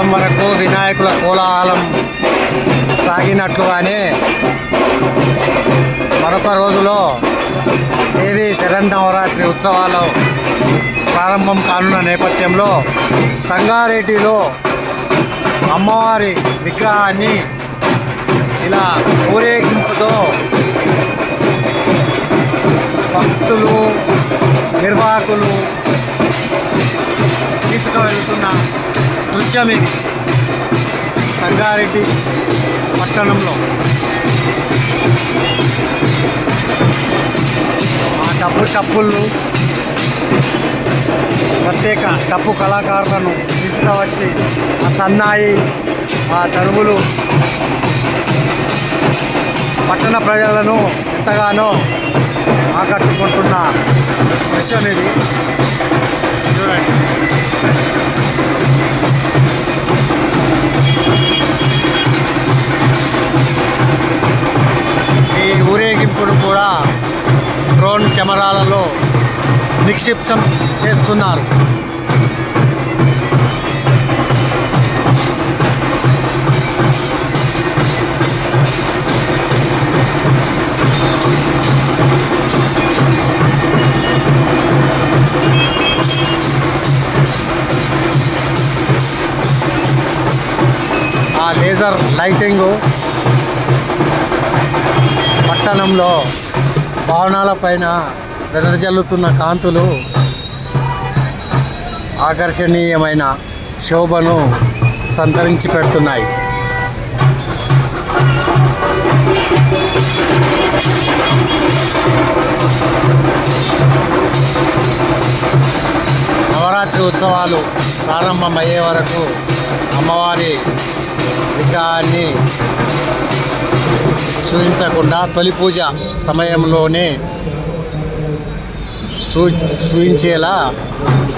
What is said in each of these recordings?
మొత్తం వరకు వినాయకుల కోలాహలం సాగినట్లుగానే మరొక రోజులో దేవి శరన్నవరాత్రి ఉత్సవాలు ప్రారంభం కానున్న నేపథ్యంలో సంగారెడ్డిలో అమ్మవారి విగ్రహాన్ని ఇలా ఊరేగింపుతో దృశ్యం ఇది సంగారెడ్డి పట్టణంలో. ఆ డప్పు టప్పులను ప్రత్యేక డప్పు కళాకారులను తీసుకువచ్చి ఆ సన్నాయి ఆ తరువులు పట్టణ ప్రజలను ఎంతగానో ఆకట్టుకుంటున్న దృశ్యం ఇది చూడండి. ఈ కూడా డ్రోన్ కెమెరాలలో నిక్షిప్తం చేస్తున్నారు. ఆ లేజర్ లైటింగు పట్టణంలో భవనాలపైన వెదజల్లుతున్న కాంతులు ఆకర్షణీయమైన శోభను సంతరించి పెడుతున్నాయి. నవరాత్రి ఉత్సవాలు ప్రారంభమయ్యే వరకు అమ్మవారి విగ్రహాన్ని చూపించకుండా తొలి పూజ సమయంలోనే సూ చూపించేలా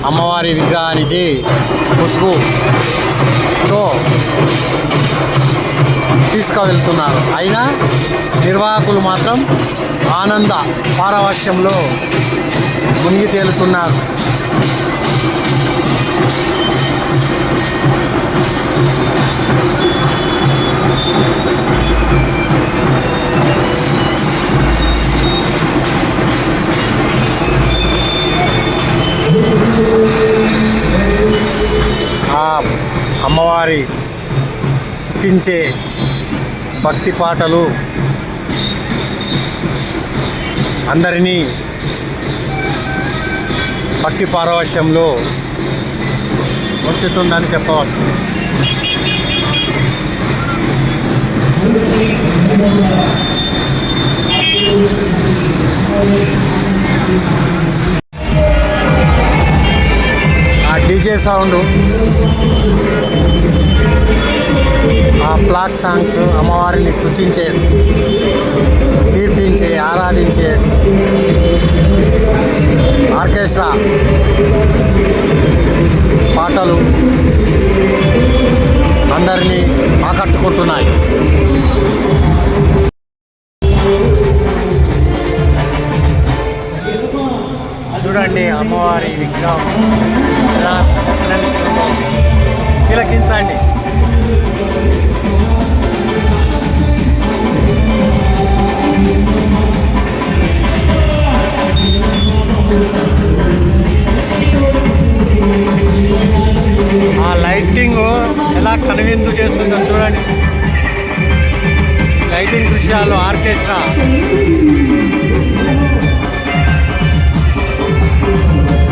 అమ్మవారి విగ్రహానికి ముసుగుతో తీసుకువెళ్తున్నారు. అయినా నిర్వాహకులు మాత్రం ఆనంద పారవశ్యంలో మునిగి తేలుతున్నారు. అమ్మవారి స్థుతించే భక్తి పాటలు అందరినీ భక్తి పారవశ్యంలో వచ్చుతుందని చెప్పవచ్చు. ఆ డీజే సౌండ్. ఆ ప్లాక్ సాంగ్స్ అమ్మవారిని స్థుతించే కీర్తించే ఆరాధించే ఆర్కెస్ట్రా పాటలు అందరినీ ఆకట్టుకుంటున్నాయి. చూడండి అమ్మవారి విగ్రహం. ఎలా ప్రదర్శనమిస్తుందో. తిలకించండి. ఆ లైటింగ్ ఎలా కనువిందు చేస్తుందో చూడండి. లైటింగ్ దృశ్యాలు ఆర్కెస్ట్రా. Thank you.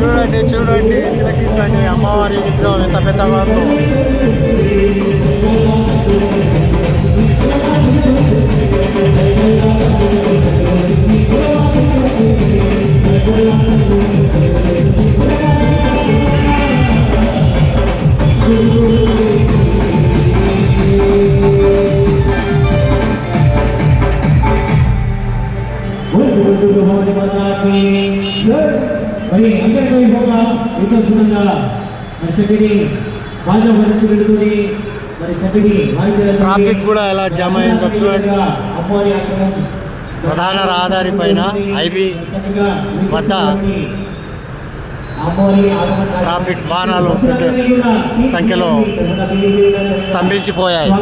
చూడండి చూడండి. తిలకించండి. అమ్మవారి విగ్రహం ఎంత పెద్దవారు మరి అందరితో ఎంతో దూరంగా మరి చక్కటి బాగా వరకు పెట్టుకుని మరి చక్కటి ట్రాఫిక్ కూడా ఎలా జామ్ అయిందో చూడండి. ప్రధాన రహదారి పైన ఐబీ వద్ద అమ్మవారి ట్రాఫిక్ వాహనాలు పెద్ద సంఖ్యలో స్తంభించిపోయాయి.